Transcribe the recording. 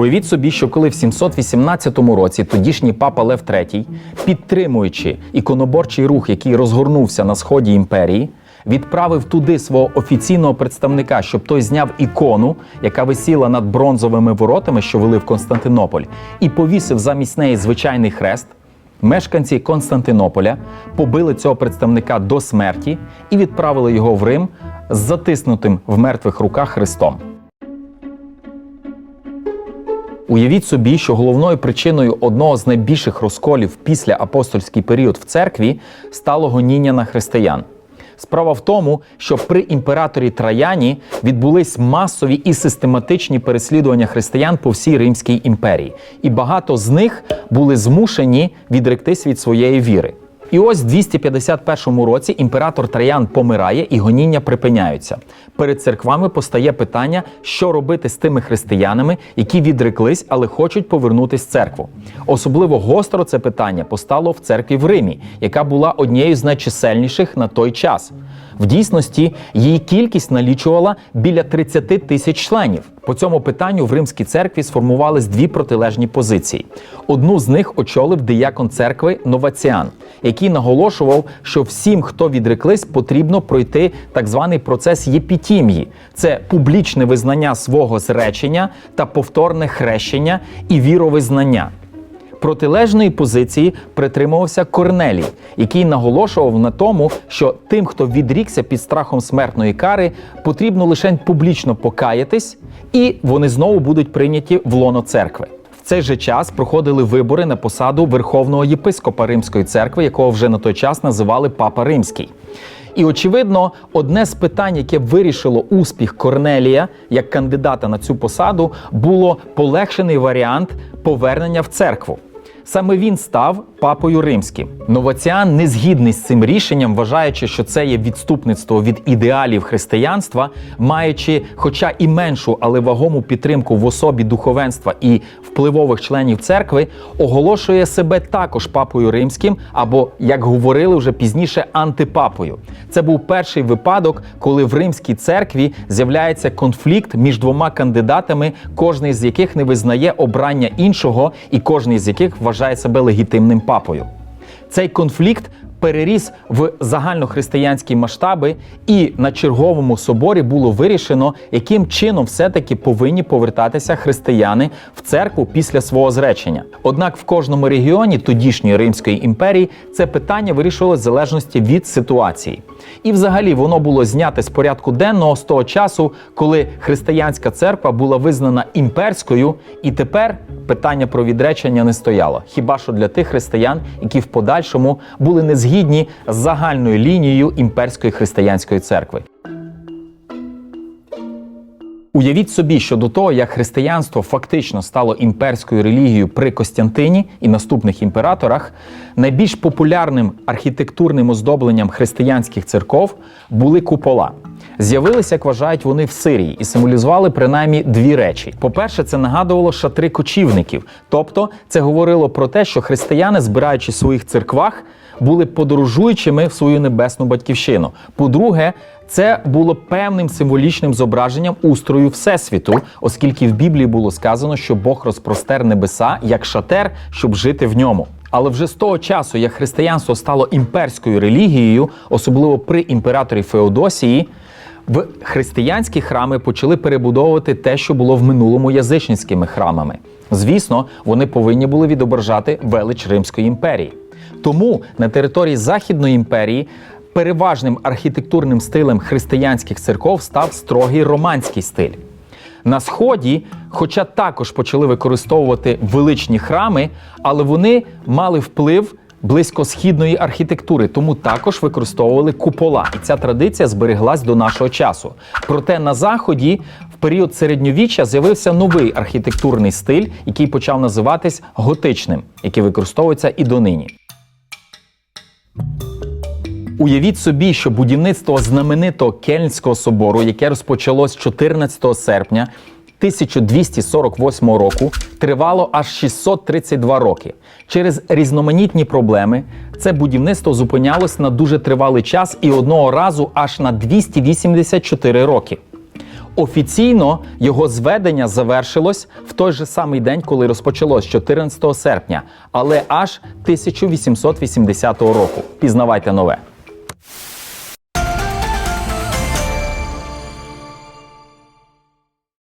Уявіть собі, що коли в 718 році тодішній папа Лев III, підтримуючи іконоборчий рух, який розгорнувся на сході імперії, відправив туди свого офіційного представника, щоб той зняв ікону, яка висіла над бронзовими воротами, що вели в Константинополь, і повісив замість неї звичайний хрест. Мешканці Константинополя побили цього представника до смерті і відправили його в Рим з затиснутим в мертвих руках хрестом. Уявіть собі, що головною причиною одного з найбільших розколів після апостольський період в церкві стало гоніння на християн. Справа в тому, що при імператорі Траяні відбулись масові і систематичні переслідування християн по всій Римській імперії, і багато з них були змушені відректись від своєї віри. І ось в 251 році імператор Траян помирає і гоніння припиняються. Перед церквами постає питання, що робити з тими християнами, які відреклись, але хочуть повернутись в церкву. Особливо гостро це питання постало в церкві в Римі, яка була однією з найчисельніших на той час. В дійсності її кількість налічувала біля 30 тисяч членів. По цьому питанню в римській церкві сформувались дві протилежні позиції. Одну з них очолив диякон церкви Новаціан, який наголошував, що всім, хто відреклись, потрібно пройти так званий процес єпітімії. Це публічне визнання свого зречення та повторне хрещення і віровизнання. Протилежної позиції притримувався Корнелій, який наголошував на тому, що тим, хто відрікся під страхом смертної кари, потрібно лише публічно покаятись, і вони знову будуть прийняті в лоно церкви. В цей же час проходили вибори на посаду верховного єпископа Римської церкви, якого вже на той час називали Папа Римський. І очевидно, одне з питань, яке вирішило успіх Корнелія як кандидата на цю посаду, було полегшений варіант повернення в церкву. Саме він став папою римським. Новаціан не згідний з цим рішенням, вважаючи, що це є відступництво від ідеалів християнства, маючи, хоча і меншу, але вагому підтримку в особі духовенства і впливових членів церкви, оголошує себе також папою римським, або як говорили вже пізніше, антипапою. Це був перший випадок, коли в римській церкві з'являється конфлікт між двома кандидатами, кожний з яких не визнає обрання іншого, і кожний з яких вважає себе легітимним папою. Цей конфлікт переріс в загальнохристиянські масштаби, і на черговому соборі було вирішено, яким чином все-таки повинні повертатися християни в церкву після свого зречення. Однак в кожному регіоні тодішньої Римської імперії це питання вирішувалося в залежності від ситуації. І взагалі воно було зняте з порядку денного з того часу, коли християнська церква була визнана імперською, і тепер питання про відречення не стояло. Хіба що для тих християн, які в подальшому були незгідні з загальною лінією імперської християнської церкви. Уявіть собі, що до того, як християнство фактично стало імперською релігією при Костянтині і наступних імператорах, найбільш популярним архітектурним оздобленням християнських церков були купола. З'явилися, як вважають вони в Сирії, і символізували принаймні дві речі. По-перше, це нагадувало шатри кочівників, тобто це говорило про те, що християни, збираючись в своїх церквах, були подорожуючими в свою небесну батьківщину. По-друге, це було певним символічним зображенням устрою Всесвіту, оскільки в Біблії було сказано, що Бог розпростер небеса як шатер, щоб жити в ньому. Але вже з того часу, як християнство стало імперською релігією, особливо при імператорі Феодосії, в християнські храми почали перебудовувати те, що було в минулому язичницькими храмами. Звісно, вони повинні були відображати велич Римської імперії. Тому на території Західної імперії переважним архітектурним стилем християнських церков став строгий романський стиль. На сході, хоча також почали використовувати величні храми, але вони мали вплив близькосхідної архітектури, тому також використовували купола. І ця традиція збереглась до нашого часу. Проте на заході в період середньовіччя з'явився новий архітектурний стиль, який почав називатись готичним, який використовується і донині. Уявіть собі, що будівництво знаменитого Кельнського собору, яке розпочалось 14 серпня 1248 року, тривало аж 632 роки. Через різноманітні проблеми це будівництво зупинялось на дуже тривалий час і одного разу аж на 284 роки. офіційно його зведення завершилось в той же самий день, коли розпочалось 14 серпня, але аж 1880 року. Пізнавайте нове.